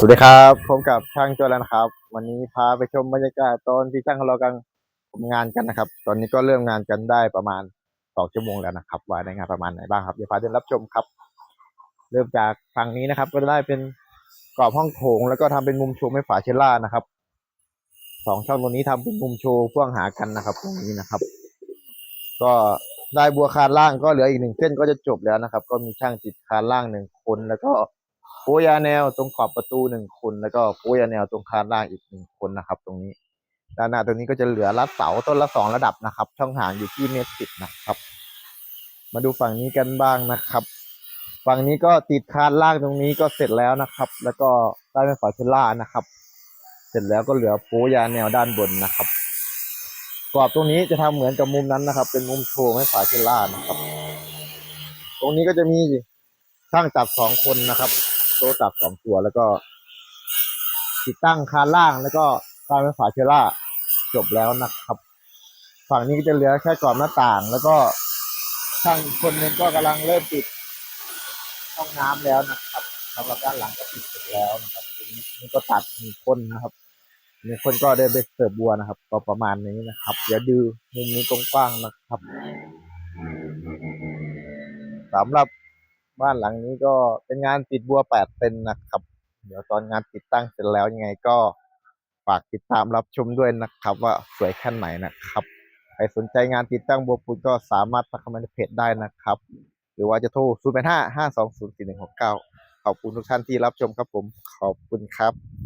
สวัสดีครับพบกับช่างโจแล้วนะครับ วันนี้พาไปชมบรรยากาศตอนที่ช่างของเรากำลังทำงานกันนะครับ ตอนนี้ก็เริ่มงานกันได้ประมาณสองชั่วโมงแล้วนะครับ ว่าได้งานประมาณไหนบ้างครับเดี๋ยวพาเดินรับชมครับ เริ่มจากฝั่งนี้นะครับ ก็ได้เป็นกรอบห้องโถง แล้วก็ทำเป็นมุมโชว์ไม่ฝาเชลล่านะครับสองช่องตรงนี้ทำเป็นมุมโชว์พ่วงหากันนะครับ ตรงนี้นะครับ ก็ได้บัวคานล่างก็เหลืออีกหนึ่งเส้นก็จะจบแล้วนะครับ ก็มีช่างติดคานล่างหนึ่งคนแล้วก็ โปรยาแนวตรงขอบประตูหนึ่งคน แล้วก็โปรยาแนวตรงคานล่างอีกหนึ่งคนนะครับ ตรงนี้ด้านหน้าตรงนี้ก็จะเหลือรัดเสาต้นละสองระดับนะครับ ช่องห่างอยู่ที่เมตรสิบนะครับ มาดูฝั่งนี้กันบ้างนะครับ ฝั่งนี้ก็ติดคานล่างตรงนี้ก็เสร็จแล้วนะครับ แล้วก็ได้เป็นฝาเชลล่านะครับ เสร็จแล้วก็เหลือโปรยาแนวด้านบนนะครับกรอบตรงนี้จะทำเหมือนกับมุมนั้นนะครับ เป็นมุมโชว์ไม่ฝาเชลล่านะครับ ตรงนี้ก็จะมีช่างจับสองคนนะครับ โต๊ะจับสองตัวแล้วก็ ติดตั้งคานล่างแล้วก็กายเป็นฝาเชล่าจบแล้วนะครับ ฝั่งนี้ก็จะเหลือแค่กรอบหน้าต่าง แล้วก็ช่างคนหนึงก็กำลังเริ่มปิดห้องน้ำแล้วนะครับสำหรับด้านหลังก็ปิดเสร็จแล้วนะครับนี่ก็ตัดมีคนนะครับมีคนก็เดินไปเสิร์ฟบัวนะครับ ก็ประมาณนี้นะครับเดี๋ยวดูมุมนี้กว้างๆนะครับสำหรับ บ้านหลังนี้ก็เป็นงานติดบัวแปดเซนนะครับ เดี๋ยวตอนงานติดตั้งเสร็จแล้วยังไงก็ฝากติดตามรับชมด้วยนะครับ ว่าสวยแค่ไหนนะครับใครสนใจงานติดตั้งบัวปูนก็สามารถทักเข้ามาในเพจได้นะครับ หรือว่าจะโทร 0 8 5 5 2 0 4 1 6 9 ขอบคุณทุกท่านที่รับชมครับผมขอบคุณครับ